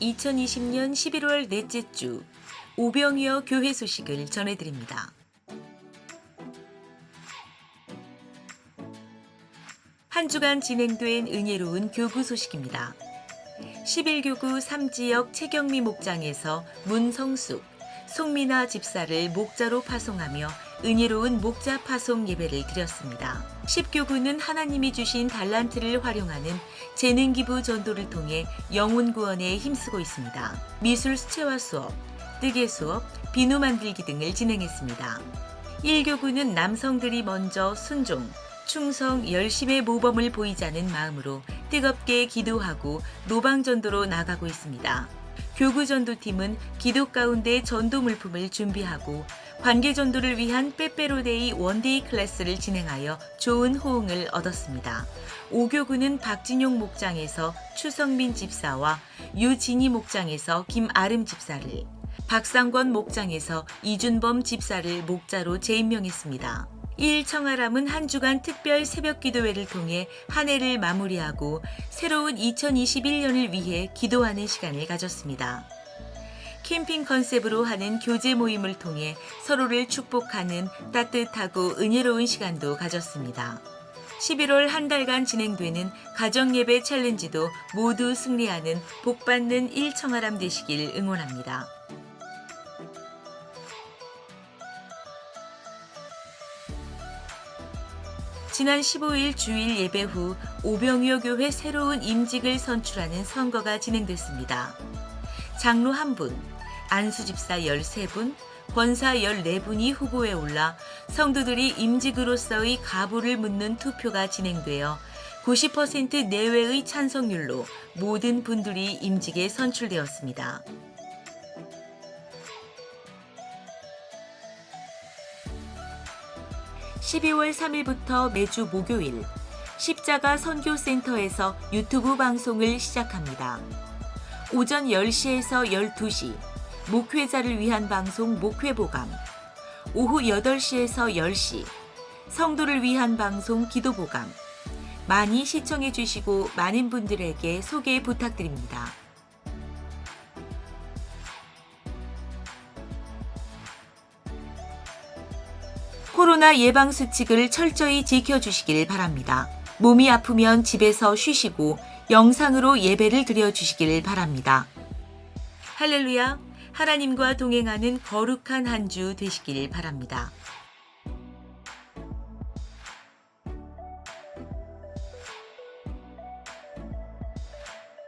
2020년 11월 넷째 주 오병이어 교회 소식을 전해드립니다. 한 주간 진행된 은혜로운 교구 소식입니다. 11교구 3지역 최경미 목장에서 문성숙, 송민아 집사를 목자로 파송하며 은혜로운 목자 파송 예배를 드렸습니다. 10교구는 하나님이 주신 달란트를 활용하는 재능 기부 전도를 통해 영혼 구원에 힘쓰고 있습니다. 미술 수채화 수업, 뜨개 수업, 비누 만들기 등을 진행했습니다. 1교구는 남성들이 먼저 순종, 충성, 열심의 모범을 보이자는 마음으로 뜨겁게 기도하고 노방전도로 나가고 있습니다. 교구전도팀은 기도 가운데 전도 물품을 준비하고 관계 전도를 위한 빼빼로데이 원데이 클래스를 진행하여 좋은 호응을 얻었습니다. 5교구는 박진용 목장에서 추성민 집사와 유진희 목장에서 김아름 집사를, 박상권 목장에서 이준범 집사를 목자로 재임명했습니다. 1청아람은 한 주간 특별 새벽 기도회를 통해 한 해를 마무리하고 새로운 2021년을 위해 기도하는 시간을 가졌습니다. 캠핑 컨셉으로 하는 교제 모임을 통해 서로를 축복하는 따뜻하고 은혜로운 시간도 가졌습니다. 11월 한 달간 진행되는 가정예배 챌린지도 모두 승리하는 복받는 1청아람 되시길 응원합니다. 지난 15일 주일 예배 후 오병이어 교회 새로운 임직을 선출하는 선거가 진행됐습니다. 장로 1분, 안수집사 13분, 권사 14분이 후보에 올라 성도들이 임직으로서의 가부를 묻는 투표가 진행되어 90% 내외의 찬성률로 모든 분들이 임직에 선출되었습니다. (12월 3일부터) 매주 목요일 십자가 선교센터에서 유튜브 방송을 시작합니다. 오전 10시에서 12시 목회자를 위한 방송 목회보감 오후 8시에서 10시 성도를 위한 방송 기도보감 많이 시청해 주시고 많은 분들에게 소개 부탁드립니다. 코로나 예방 수칙을 철저히 지켜주시길 바랍니다. 몸이 아프면 집에서 쉬시고 영상으로 예배를 드려 주시길 바랍니다. 할렐루야! 하나님과 동행하는 거룩한 한 주 되시길 바랍니다.